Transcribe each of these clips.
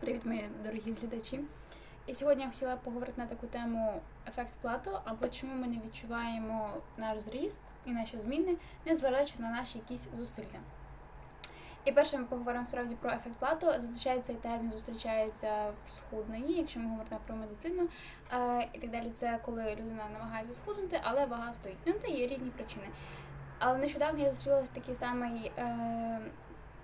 Привіт, мої дорогі глядачі. І сьогодні я хотіла поговорити на таку тему ефект плато, або чому ми не відчуваємо наш зріст і наші зміни, незважаючи на наші якісь зусилля. І перше ми поговоримо справді про ефект плато. Зазвичай цей термін зустрічається в схудненні, якщо ми говоримо про медицину. Е, і так далі, це коли людина намагається схуднути, але вага стоїть. Ну, та є різні причини. Але нещодавно я зустріла такий самий е,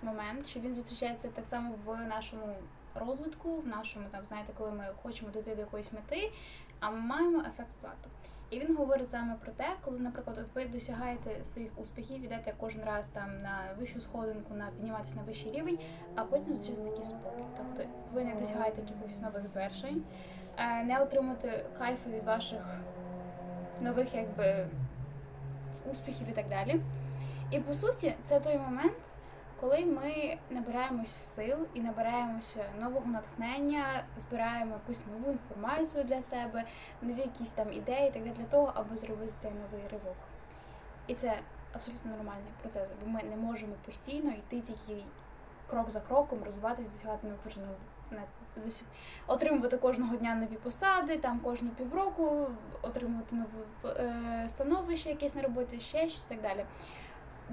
момент, що він зустрічається так само в нашому розвитку, в нашому, там, знаєте, коли ми хочемо дійти до якоїсь мети, а ми маємо ефект плату. І він говорить саме про те, коли, наприклад, от ви досягаєте своїх успіхів, йдете кожен раз там на вищу сходинку, на підніматися на вищий рівень, а потім зустрічається такий спокій. Тобто ви не досягаєте якихось нових звершень, е, не отримуєте кайфу від ваших нових якби успіхів і так далі. І по суті, це той момент, коли ми набираємося сил і набираємося нового натхнення, збираємо якусь нову інформацію для себе, нові якісь там ідеї, так для того, аби зробити цей новий ривок. І це абсолютно нормальний процес, бо ми не можемо постійно йти тільки крок за кроком, розвиватися, досягати вершин. Отримувати кожного дня нові посади, там кожні півроку, отримувати нове становище якесь на роботі, ще щось так далі.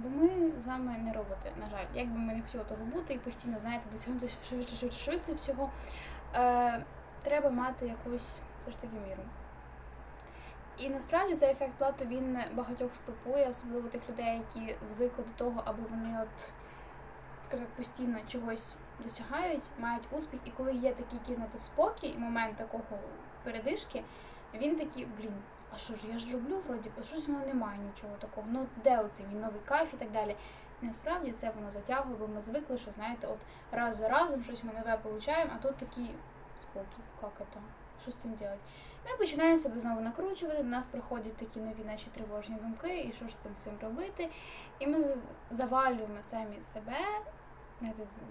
Бо ми з вами не роботи, на жаль. Як би ми не хотіли того бути і постійно, знаєте, досягнути швидше, швидше, швидше всього, е, треба мати якусь все таки міру. І насправді цей ефект плату він багатьох стопує, особливо тих людей, які звикли до того, аби вони от, скажімо, постійно чогось досягають, мають успіх, і коли є такий якийсь знаєте, спокій, момент такого передишки, він такий, блін, а що ж я ж роблю вроді, а щось воно немає нічого такого. Ну де оцей мій новий кайф і так далі. Насправді це воно затягує, бо ми звикли, що знаєте, от раз за разом щось ми нове получаємо, а тут такий спокій, як це? Що з цим робити? Ми починаємо себе знову накручувати, до нас приходять такі нові наші тривожні думки, і що ж з цим всім робити. І ми завалюємо самі себе,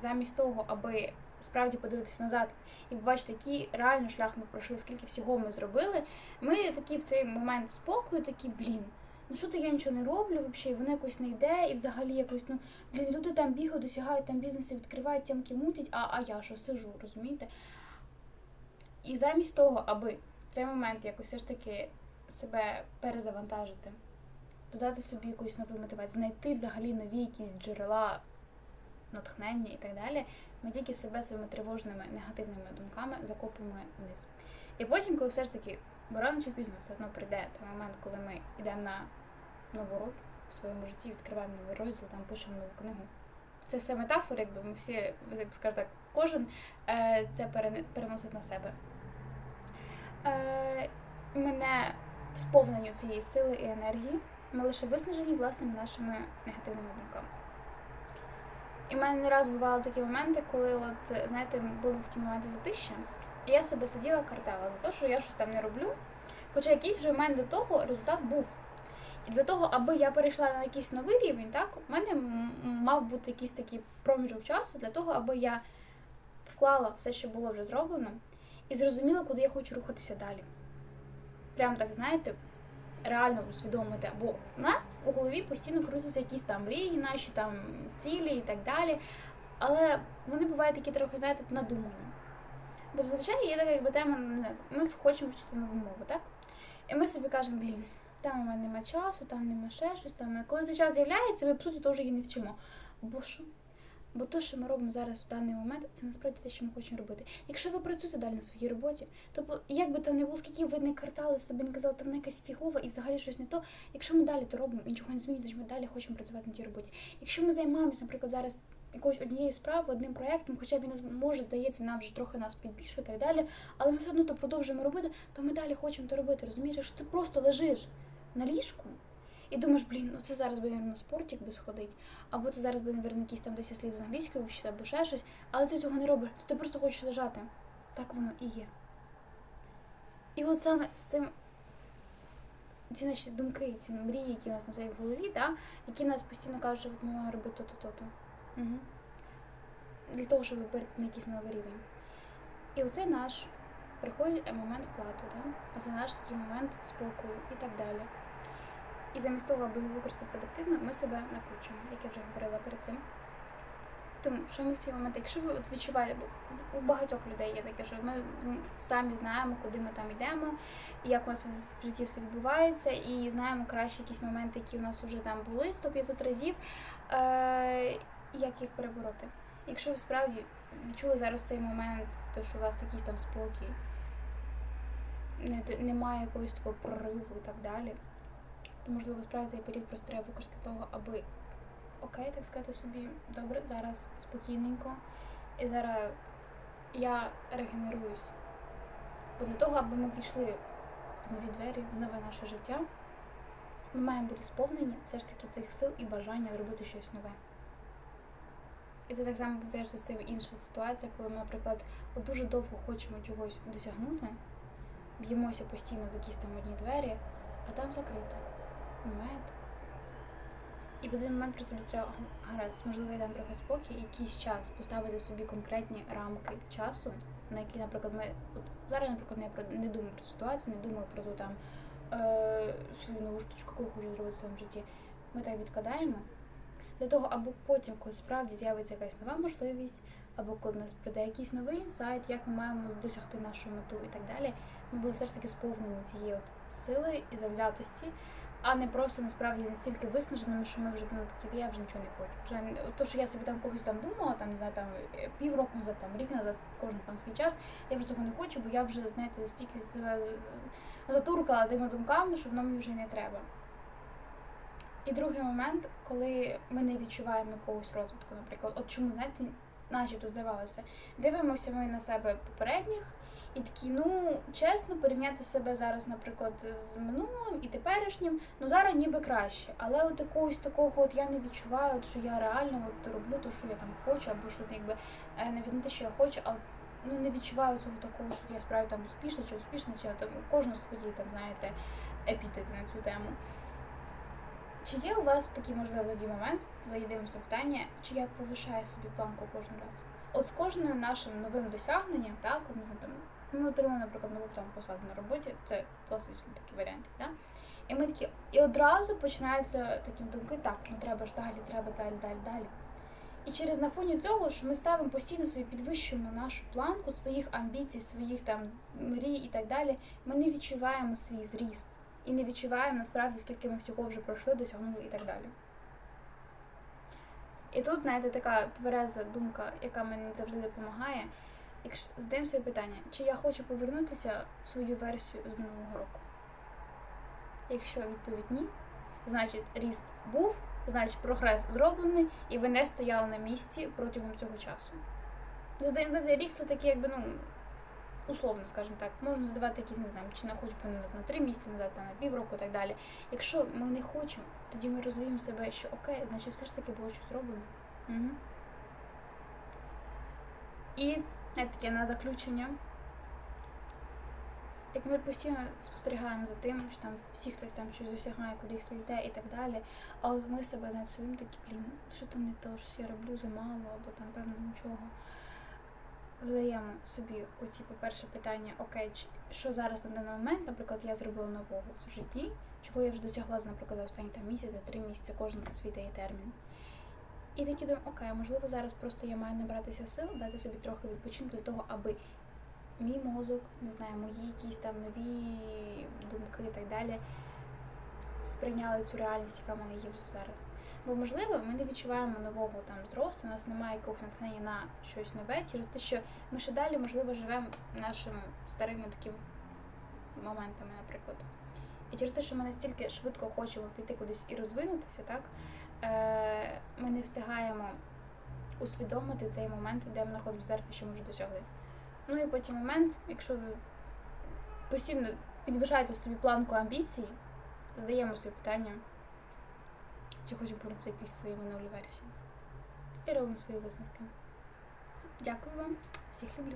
замість того, аби справді подивитися назад і побачити, який реально шлях ми пройшли, скільки всього ми зробили. Ми такі в цей момент спокою, такі, блін. Ну що то я нічого не роблю, взагалі, воно якось не йде, і взагалі якось, ну, блін, люди там бігають, досягають там бізнеси, відкривають, тямки мутять, а а я що сижу, розумієте? І замість того, аби в цей момент якось все ж таки себе перезавантажити, додати собі якусь нову мотивацію, знайти взагалі нові якісь джерела натхнення і так далі, ми тільки себе своїми тривожними негативними думками закопуємо вниз. І потім, коли все ж таки, бо рано чи пізно все одно прийде той момент, коли ми йдемо на нову роль в своєму житті, відкриваємо новий розділ, там пишемо нову книгу. Це все метафори, якби ми всі, як скажу так, кожен е, це переносить на себе. Е, Ми сповнені цієї сили і енергії, ми лише виснажені власними нашими негативними думками. І в мене не раз бували такі моменти, коли, от, знаєте, були такі моменти затища, і я себе сиділа картала за те, що я щось там не роблю. Хоча якийсь вже в мене до того результат був. І для того, аби я перейшла на якийсь новий рівень, так, у мене мав бути якийсь такий проміжок часу для того, аби я вклала все, що було вже зроблено, і зрозуміла, куди я хочу рухатися далі. Прям так, знаєте, реально усвідомити, бо у нас у голові постійно крутяться якісь там мрії, наші там цілі і так далі. Але вони бувають такі трохи, знаєте, надумані. Бо зазвичай є така якби тема, ми хочемо вчити нову мову, так? І ми собі кажемо, блін, там у мене немає часу, там немає ще щось, там. Коли цей час з'являється, ми по суті теж її не вчимо. Бо що? Бо те, що ми робимо зараз в даний момент, це насправді те, що ми хочемо робити. Якщо ви працюєте далі на своїй роботі, то як би там не було, скільки ви не картали себе, не казали, то вона якась фігова і взагалі щось не то. Якщо ми далі то робимо і нічого не змінюється, ми далі хочемо працювати на тій роботі. Якщо ми займаємося, наприклад, зараз якоюсь однією справою, одним проєктом, хоча він може здається, нам вже трохи нас підбільшує і так далі, але ми все одно то продовжуємо робити, то ми далі хочемо то робити. Розумієш, якщо ти просто лежиш на ліжку. І думаєш, блін, ну це зараз буде на спортик би сходить, або це зараз буде, навірно, якийсь там 10 слів з англійської вчити, або ще щось, але ти цього не робиш, то ти просто хочеш лежати. Так воно і є. І от саме з цим ці наші думки, ці мрії, які у нас на в голові, да, які нас постійно кажуть, що ми маємо робити то-то, то-то. Угу. Для того, щоб перейти на якийсь новий рівень. І оцей наш приходить момент плату, да? оце наш такий момент спокою і так далі. І замість того, аби його використати продуктивно, ми себе накручуємо, як я вже говорила перед цим. Тому що ми в ці моменти, якщо ви от відчуваєте, бо у багатьох людей є таке, що ми самі знаємо, куди ми там йдемо, як у нас в житті все відбувається, і знаємо краще якісь моменти, які у нас вже там були 100-500 разів, е, як їх перебороти. Якщо ви справді відчули зараз цей момент, то що у вас якийсь там спокій, немає якогось такого прориву і так далі, то можливо справді цей період просто треба використати того, аби окей, так сказати собі, добре, зараз спокійненько. І зараз я регенеруюсь. Бо для того, аби ми війшли в нові двері, в нове наше життя, ми маємо бути сповнені все ж таки цих сил і бажання робити щось нове. І це так само пов'яжеться з тим інша ситуація, коли ми, наприклад, от дуже довго хочемо чогось досягнути, б'ємося постійно в якісь там одні двері, а там закрито. Момент. І в один момент просто треба гаразд, можливо, я дам трохи спокій, якийсь час поставити собі конкретні рамки часу, на які, наприклад, ми от зараз, наприклад, я про не думаю про ситуацію, не думаю про ту там е, свою нову яку хочу зробити в своєму житті. Ми так відкладаємо для того, аби потім, коли справді з'явиться якась нова можливість, або коли у нас прийде якийсь новий інсайт, як ми маємо досягти нашу мету і так далі, ми були все ж таки сповнені тієї от сили і завзятості, а не просто насправді настільки виснаженими, що ми вже ну, такі, я вже нічого не хочу. Вже то, що я собі там колись там думала, там не знаю, там е, півроку назад, там рік назад, кожен там свій час, я вже цього не хочу, бо я вже знаєте стільки себе затуркала тими думками, що воно мені вже не треба. І другий момент, коли ми не відчуваємо якогось розвитку, наприклад, от чому знаєте, начебто здавалося, дивимося ми на себе попередніх. І такі, ну чесно, порівняти себе зараз, наприклад, з минулим і теперішнім, ну зараз ніби краще. Але от якогось такого, от я не відчуваю, от, що я реально от, роблю те, що я там хочу, або що якби е, навіть не те, що я хочу, а ну не відчуваю цього такого, що я справді там успішна чи успішна, чи там у кожного свої там, знаєте, епітети на цю тему. Чи є у вас такий можливо момент, заїдемо питання, чи я повишаю собі планку кожен раз? От з кожним нашим новим досягненням, так, не там, ми отримали, наприклад, нову там посаду на роботі, це класичний такий варіант, так? І ми такі, і одразу починаються такі думки, так, ну треба ж далі, треба далі, далі, далі. І через на фоні цього, що ми ставимо постійно собі підвищуємо нашу планку своїх амбіцій, своїх там мрій і так далі, ми не відчуваємо свій зріст і не відчуваємо насправді, скільки ми всього вже пройшли, досягнули і так далі. І тут, знаєте, така твереза думка, яка мені завжди допомагає. Якщо задаємо собі питання, чи я хочу повернутися в свою версію з минулого року? Якщо відповідь ні, значить ріст був, значить прогрес зроблений, і ви не стояли на місці протягом цього часу. Задаємо задає рік це таке, якби, ну, условно, скажімо так, можна задавати якісь, не знаю, чи на хочу помінати на три місяці назад, на півроку і так далі. Якщо ми не хочемо, тоді ми розуміємо себе, що окей, значить все ж таки було щось зроблено. Угу. І таке на заключення. Як ми постійно спостерігаємо за тим, що там всі хтось там щось досягає, куди хто йде і так далі. А от ми себе над сидимо такі, блін, що то не то, що я роблю замало, або там певно нічого. Задаємо собі оці, по-перше, питання, окей, що зараз на даний момент, наприклад, я зробила нового в житті, чого я вже досягла, наприклад, за останні там місяць, за три місяці, кожен свій дає термін. І такі думаю, окей, можливо, зараз просто я маю набратися сил, дати собі трохи відпочинку для того, аби мій мозок, не знаю, мої якісь там нові думки і так далі сприйняли цю реальність, яка в мене є зараз. Бо, можливо, ми не відчуваємо нового там зросту, у нас немає якогось натхнення на щось нове, через те, що ми ще далі, можливо, живемо нашими старими такими моментами, наприклад. І через те, що ми настільки швидко хочемо піти кудись і розвинутися, так ми не встигаємо усвідомити цей момент, де ми знаходимося зараз і що ми вже досягли. Ну і потім момент, якщо ви постійно підвищаєте собі планку амбіцій, задаємо собі питання, чи хочемо повернутися якісь свої минулі версії. І робимо свої висновки. Дякую вам, всіх люблю.